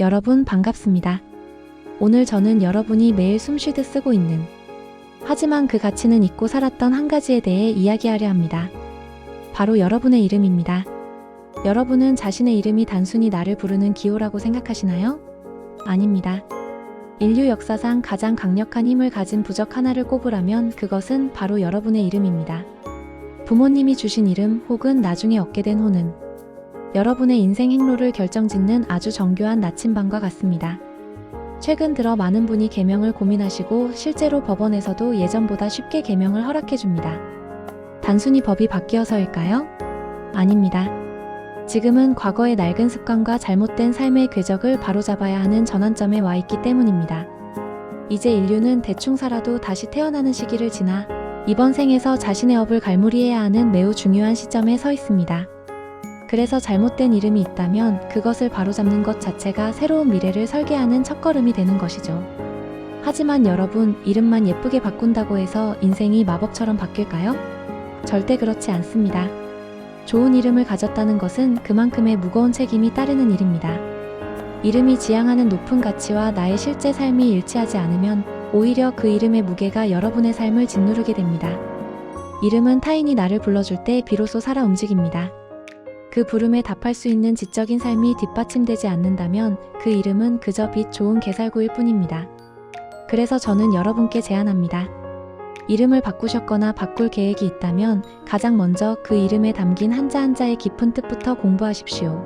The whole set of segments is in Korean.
여러분 반갑습니다. 오늘 저는 여러분이 매일 숨쉬듯 쓰고 있는 하지만 그 가치는 잊고 살았던 한 가지에 대해 이야기하려 합니다. 바로 여러분의 이름입니다. 여러분은 자신의 이름이 단순히 나를 부르는 기호라고 생각하시나요? 아닙니다. 인류 역사상 가장 강력한 힘을 가진 부적 하나를 꼽으라면 그것은 바로 여러분의 이름입니다. 부모님이 주신 이름 혹은 나중에 얻게 된 호는 여러분의 인생 행로를 결정짓는 아주 정교한 나침반과 같습니다. 최근 들어 많은 분이 개명을 고민하시고 실제로 법원에서도 예전보다 쉽게 개명을 허락해 줍니다. 단순히 법이 바뀌어서일까요? 아닙니다. 지금은 과거의 낡은 습관과 잘못된 삶의 궤적을 바로잡아야 하는 전환점에 와 있기 때문입니다. 이제 인류는 대충 살아도 다시 태어나는 시기를 지나 이번 생에서 자신의 업을 갈무리해야 하는 매우 중요한 시점에 서 있습니다. 그래서 잘못된 이름이 있다면 그것을 바로잡는 것 자체가 새로운 미래를 설계하는 첫걸음이 되는 것이죠. 하지만 여러분, 이름만 예쁘게 바꾼다고 해서 인생이 마법처럼 바뀔까요? 절대 그렇지 않습니다. 좋은 이름을 가졌다는 것은 그만큼의 무거운 책임이 따르는 일입니다. 이름이 지향하는 높은 가치와 나의 실제 삶이 일치하지 않으면 오히려 그 이름의 무게가 여러분의 삶을 짓누르게 됩니다. 이름은 타인이 나를 불러줄 때 비로소 살아 움직입니다. 그 부름에 답할 수 있는 지적인 삶이 뒷받침되지 않는다면 그 이름은 그저 빛 좋은 개살구일 뿐입니다. 그래서 저는 여러분께 제안합니다. 이름을 바꾸셨거나 바꿀 계획이 있다면 가장 먼저 그 이름에 담긴 한자 한자의 깊은 뜻부터 공부하십시오.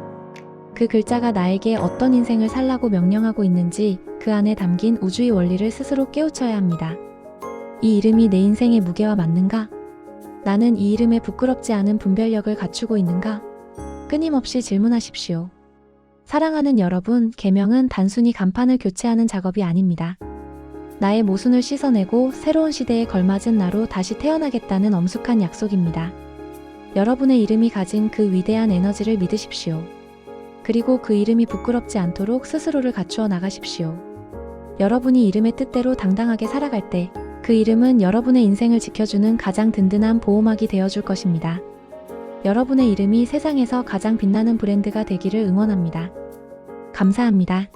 그 글자가 나에게 어떤 인생을 살라고 명령하고 있는지 그 안에 담긴 우주의 원리를 스스로 깨우쳐야 합니다. 이 이름이 내 인생의 무게와 맞는가? 나는 이 이름에 부끄럽지 않은 분별력을 갖추고 있는가? 끊임없이 질문하십시오. 사랑하는 여러분, 개명은 단순히 간판을 교체하는 작업이 아닙니다. 나의 모순을 씻어내고 새로운 시대에 걸맞은 나로 다시 태어나겠다는 엄숙한 약속입니다. 여러분의 이름이 가진 그 위대한 에너지를 믿으십시오. 그리고 그 이름이 부끄럽지 않도록 스스로를 갖추어 나가십시오. 여러분이 이름의 뜻대로 당당하게 살아갈 때 그 이름은 여러분의 인생을 지켜주는 가장 든든한 보호막이 되어줄 것입니다. 여러분의 이름이 세상에서 가장 빛나는 브랜드가 되기를 응원합니다. 감사합니다.